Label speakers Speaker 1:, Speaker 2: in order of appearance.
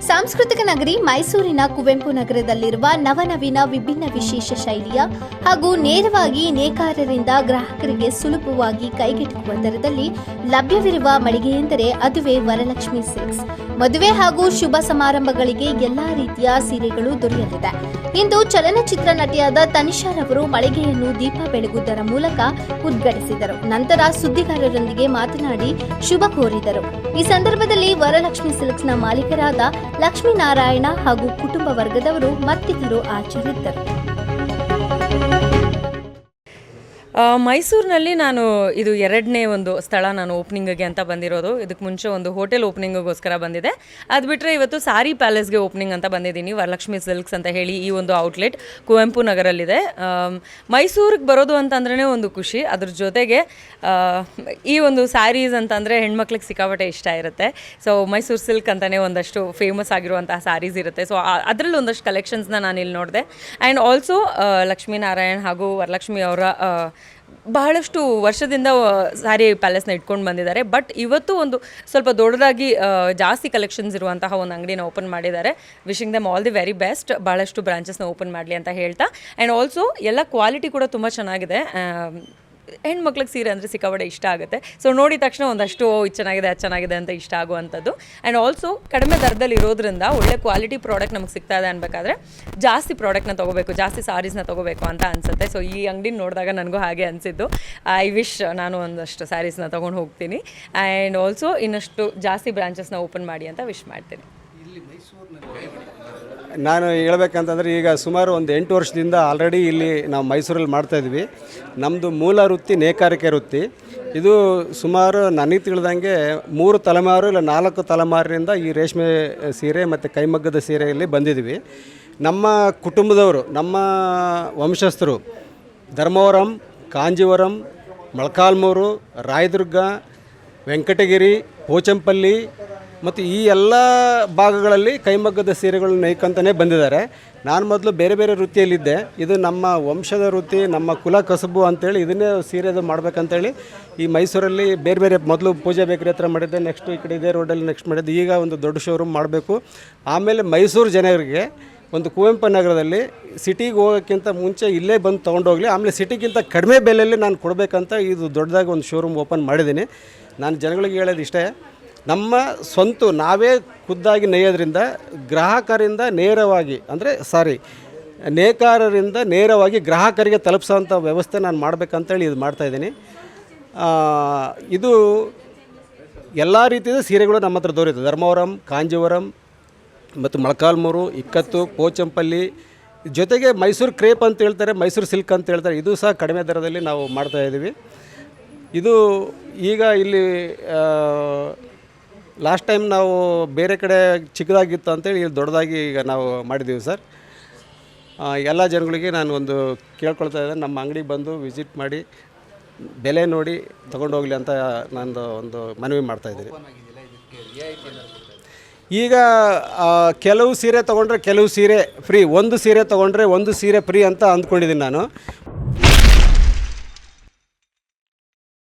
Speaker 1: ಸಾಂಸ್ಕೃತಿಕ ನಗರಿ ಮೈಸೂರಿನ ಕುವೆಂಪು ನಗರದಲ್ಲಿರುವ ನವನವೀನ ವಿಭಿನ್ನ ವಿಶೇಷ ಶೈಲಿಯ ಹಾಗೂ ನೇರವಾಗಿ ನೇಕಾರರಿಂದ ಗ್ರಾಹಕರಿಗೆ ಸುಲಭವಾಗಿ ಕೈಗೆಟುಕುವ ದರದಲ್ಲಿ ಲಭ್ಯವಿರುವ ಮಳಿಗೆಯೆಂದರೆ ಅದುವೇ ವರಲಕ್ಷ್ಮಿ ಸಿಲ್ಕ್ಸ್. ಮದುವೆ ಹಾಗೂ ಶುಭ ಸಮಾರಂಭಗಳಿಗೆ ಎಲ್ಲಾ ರೀತಿಯ ಸೀರೆಗಳು ದೊರೆಯಲಿದೆ. ಇಂದು ಚಲನಚಿತ್ರ ನಟಿಯಾದ ತನಿಷಾ ರವರು ಮಳಿಗೆಯನ್ನು ದೀಪ ಬೆಳಗುವುದರ ಮೂಲಕ ಉದ್ಘಾಟಿಸಿದರು. ನಂತರ ಸುದ್ದಿಗಾರರೊಂದಿಗೆ ಮಾತನಾಡಿ ಶುಭ ಕೋರಿದರು. ಈ ಸಂದರ್ಭದಲ್ಲಿ ವರಲಕ್ಷ್ಮಿ ಸಿಲ್ಕ್ಸ್ನ ಮಾಲೀಕರಾದ ಲಕ್ಷ್ಮೀನಾರಾಯಣ ಹಾಗೂ ಕುಟುಂಬ ವರ್ಗದವರು ಮತ್ತಿತರು ಹಾಜರಿದ್ದರು
Speaker 2: ಮೈಸೂರಿನಲ್ಲಿ ನಾನು ಇದು ಎರಡನೇ ಒಂದು ಸ್ಥಳ ನಾನು ಓಪನಿಂಗಿಗೆ ಅಂತ ಬಂದಿರೋದು. ಇದಕ್ಕೆ ಮುಂಚೆ ಒಂದು ಹೋಟೆಲ್ ಓಪನಿಂಗಿಗೋಸ್ಕರ ಬಂದಿದೆ. ಅದು ಬಿಟ್ಟರೆ ಇವತ್ತು ಸಾರಿ ಪ್ಯಾಲೇಸ್ಗೆ ಓಪನಿಂಗ್ ಅಂತ ಬಂದಿದ್ದೀನಿ. ವರಲಕ್ಷ್ಮಿ ಸಿಲ್ಕ್ಸ್ ಅಂತ ಹೇಳಿ ಈ ಒಂದು ಔಟ್ಲೆಟ್ ಕುವೆಂಪು ನಗರಲ್ಲಿದೆ. ಮೈಸೂರಿಗೆ ಬರೋದು ಅಂತಂದ್ರೇ ಒಂದು ಖುಷಿ. ಅದ್ರ ಜೊತೆಗೆ ಈ ಒಂದು ಸ್ಯಾರೀಸ್ ಅಂತಂದರೆ ಹೆಣ್ಮಕ್ಳಿಗೆ ಸಿಕ್ಕಾಪಟ್ಟೆ ಇಷ್ಟ ಇರುತ್ತೆ. ಸೊ ಮೈಸೂರು ಸಿಲ್ಕ್ ಅಂತಲೇ ಒಂದಷ್ಟು ಫೇಮಸ್ ಆಗಿರುವಂತಹ ಸ್ಯಾರೀಸ್ ಇರುತ್ತೆ. ಸೊ ಅದರಲ್ಲಿ ಒಂದಷ್ಟು ಕಲೆಕ್ಷನ್ಸ್ನ ನಾನು ಇಲ್ಲಿ ನೋಡಿದೆ. ಆ್ಯಂಡ್ ಆಲ್ಸೋ ಲಕ್ಷ್ಮೀನಾರಾಯಣ್ ಹಾಗೂ ವರಲಕ್ಷ್ಮಿ ಅವರ ಬಹಳಷ್ಟು ವರ್ಷದಿಂದ ಸ್ಯಾರಿ ಪ್ಯಾಲೇಸ್ನ ಇಟ್ಕೊಂಡು ಬಂದಿದ್ದಾರೆ. ಬಟ್ ಇವತ್ತು ಒಂದು ಸ್ವಲ್ಪ ದೊಡ್ಡದಾಗಿ ಜಾಸ್ತಿ ಕಲೆಕ್ಷನ್ಸ್ ಇರುವಂತಹ ಒಂದು ಅಂಗಡಿನ ಓಪನ್ ಮಾಡಿದ್ದಾರೆ. Wishing them all the very best. ಬಹಳಷ್ಟು ಬ್ರಾಂಚಸ್ನ ಓಪನ್ ಮಾಡಲಿ ಅಂತ ಹೇಳ್ತಾ. ಆ್ಯಂಡ್ ಆಲ್ಸೋ ಎಲ್ಲ ಕ್ವಾಲಿಟಿ ಕೂಡ ತುಂಬ ಚೆನ್ನಾಗಿದೆ. ಹೆಣ್ಮಕ್ಳಿಗೆ ಸೀರೆ ಅಂದರೆ ಸಿಕ್ಕಾಪಟ್ಟೆ ಇಷ್ಟ ಆಗುತ್ತೆ. ಸೊ ನೋಡಿದ ತಕ್ಷಣ ಒಂದಷ್ಟು ಇದು ಚೆನ್ನಾಗಿದೆ, ಅದು ಚೆನ್ನಾಗಿದೆ ಅಂತ ಇಷ್ಟ ಆಗುವಂಥದ್ದು. ಆ್ಯಂಡ್ ಆಲ್ಸೋ ಕಡಿಮೆ ದರದಲ್ಲಿ ಇರೋದ್ರಿಂದ ಒಳ್ಳೆ ಕ್ವಾಲಿಟಿ ಪ್ರಾಡಕ್ಟ್ ನಮ್ಗೆ ಸಿಗ್ತಾ ಇದೆ ಅನ್ಬೇಕಾದ್ರೆ ಜಾಸ್ತಿ ಪ್ರಾಡಕ್ಟ್ನ ತೊಗೋಬೇಕು, ಜಾಸ್ತಿ ಸಾರೀಸ್ನ ತೊಗೋಬೇಕು ಅಂತ ಅನಿಸುತ್ತೆ. ಸೊ ಈ ಅಂಗಡಿ ನೋಡಿದಾಗ ನನಗೂ ಹಾಗೆ ಅನಿಸಿದ್ದು. ಐ ವಿಶ್ ನಾನು ಒಂದಷ್ಟು ಸ್ಯಾರೀಸ್ನ ತೊಗೊಂಡು ಹೋಗ್ತೀನಿ. ಆ್ಯಂಡ್ ಆಲ್ಸೋ ಇನ್ನಷ್ಟು ಜಾಸ್ತಿ ಬ್ರಾಂಚಸ್ನ ಓಪನ್ ಮಾಡಿ ಅಂತ ವಿಶ್ ಮಾಡ್ತೀನಿ.
Speaker 3: ನಾನು ಹೇಳ್ಬೇಕಂತಂದರೆ ಈಗ ಸುಮಾರು ಒಂದು ಎಂಟು ವರ್ಷದಿಂದ ಆಲ್ರೆಡಿ ಇಲ್ಲಿ ನಾವು ಮೈಸೂರಲ್ಲಿ ಮಾಡ್ತಾಯಿದ್ವಿ ನಮ್ಮದು ಮೂಲ ವೃತ್ತಿ ನೇಕಾರಿಕೆ ವೃತ್ತಿ. ಇದು ಸುಮಾರು ನನಗೆ ತಿಳಿದಂಗೆ ಮೂರು ತಲೆಮಾರು ಇಲ್ಲ ನಾಲ್ಕು ತಲೆಮಾರಿನಿಂದ ಈ ರೇಷ್ಮೆ ಸೀರೆ ಮತ್ತು ಕೈಮಗ್ಗದ ಸೀರೆಯಲ್ಲಿ ಬಂದಿದ್ವಿ ನಮ್ಮ ಕುಟುಂಬದವರು, ನಮ್ಮ ವಂಶಸ್ಥರು ಧರ್ಮವರಂ, ಕಾಂಜೀವರಂ, ಮೊಳಕಾಲ್ಮೂರು, ರಾಯದುರ್ಗ, ವೆಂಕಟಗಿರಿ ಪೋಚಂಪಲ್ಲಿ ಮತ್ತು ಈ ಎಲ್ಲ ಭಾಗಗಳಲ್ಲಿ ಕೈಮಗ್ಗದ ಸೀರೆಗಳನ್ನ ನೇಯ್ಕೊಂತಲೇ ಬಂದಿದ್ದಾರೆ. ನಾನು ಮೊದಲು ಬೇರೆ ಬೇರೆ ವೃತ್ತಿಯಲ್ಲಿದ್ದೆ. ಇದು ನಮ್ಮ ವಂಶದ ವೃತ್ತಿ, ನಮ್ಮ ಕುಲ ಕಸಬು ಅಂತೇಳಿ ಇದನ್ನೇ ಸೀರೆದು ಮಾಡ್ಬೇಕಂತೇಳಿ ಈ ಮೈಸೂರಲ್ಲಿ ಬೇರೆ ಬೇರೆ ಮೊದಲು ಪೂಜೆ ಬೇಕರಿ ಹತ್ರ ಮಾಡಿದ್ದೆ ನೆಕ್ಸ್ಟ್ ಈ ಕಡೆ ಇದೇ ರೋಡಲ್ಲಿ ನೆಕ್ಸ್ಟ್ ಮಾಡಿದ್ದೆ. ಈಗ ಒಂದು ದೊಡ್ಡ ಶೋರೂಮ್ ಮಾಡಬೇಕು. ಆಮೇಲೆ ಮೈಸೂರು ಜನರಿಗೆ ಒಂದು ಕುವೆಂಪು ನಗರದಲ್ಲಿ ಸಿಟಿಗೆ ಹೋಗೋಕ್ಕಿಂತ ಮುಂಚೆ ಇಲ್ಲೇ ಬಂದು ತೊಗೊಂಡೋಗಲಿ, ಆಮೇಲೆ ಸಿಟಿಗಿಂತ ಕಡಿಮೆ ಬೆಲೆಯಲ್ಲಿ ನಾನು ಕೊಡಬೇಕಂತ ಇದು ದೊಡ್ಡದಾಗಿ ಒಂದು ಶೋರೂಮ್ ಓಪನ್ ಮಾಡಿದ್ದೀನಿ. ನಾನು ಜನಗಳಿಗೆ ಹೇಳೋದು ಇಷ್ಟೇ ನಮ್ಮ ಸ್ವಂತ ನಾವೇ ಖುದ್ದಾಗಿ ನೇಯೋದ್ರಿಂದ ಗ್ರಾಹಕರಿಂದ ನೇರವಾಗಿ, ಅಂದರೆ ಸಾರಿ ನೇಕಾರರಿಂದ ನೇರವಾಗಿ ಗ್ರಾಹಕರಿಗೆ ತಲುಪಿಸೋಂಥ ವ್ಯವಸ್ಥೆ ನಾನು ಮಾಡಬೇಕಂತೇಳಿ ಇದು ಮಾಡ್ತಾಯಿದ್ದೀನಿ ಇದು ಎಲ್ಲ ರೀತಿಯ ಸೀರೆಗಳು ನಮ್ಮ ಹತ್ರ ದೊರೆಯುತ್ತೆ. ಧರ್ಮವರಂ, ಕಾಂಜೀವರಂ ಮತ್ತು ಮೊಳಕಾಲ್ಮೂರು, ಇಕ್ಕತ್ತು, ಕೋಚಂಪಲ್ಲಿ, ಜೊತೆಗೆ ಮೈಸೂರು ಕ್ರೇಪ್ ಅಂತ ಹೇಳ್ತಾರೆ, ಮೈಸೂರು ಸಿಲ್ಕ್ ಅಂತ ಹೇಳ್ತಾರೆ, ಇದು ಸಹ ಕಡಿಮೆ ದರದಲ್ಲಿ ನಾವು ಮಾಡ್ತಾ ಇದ್ದೀವಿ. ಇದು ಈಗ ಇಲ್ಲಿ ಲಾಸ್ಟ್ ಟೈಮ್ ನಾವು ಬೇರೆ ಕಡೆ ಚಿಕ್ಕದಾಗಿತ್ತು ಅಂತೇಳಿ ಇಲ್ಲಿ ದೊಡ್ಡದಾಗಿ ಈಗ ನಾವು ಮಾಡಿದ್ದೀವಿ ಸರ್. ಎಲ್ಲ ಜನಗಳಿಗೆ ನಾನು ಒಂದು ಕೇಳ್ಕೊಳ್ತಾ ಇದ್ದೆ ನಮ್ಮ ಅಂಗಡಿಗೆ ಬಂದು ವಿಸಿಟ್ ಮಾಡಿ ಬೆಲೆ ನೋಡಿ ತೊಗೊಂಡೋಗ್ಲಿ ಅಂತ ನಾನು ಒಂದು ಮನವಿ ಮಾಡ್ತಾಯಿದ್ದೀನಿ ಈಗ ಕೆಲವು ಸೀರೆ ತೊಗೊಂಡ್ರೆ ಕೆಲವು ಸೀರೆ ಫ್ರೀ ಒಂದು ಸೀರೆ ತೊಗೊಂಡ್ರೆ ಒಂದು ಸೀರೆ ಫ್ರೀ ಅಂತ ಅಂದ್ಕೊಂಡಿದ್ದೀನಿ ನಾನು.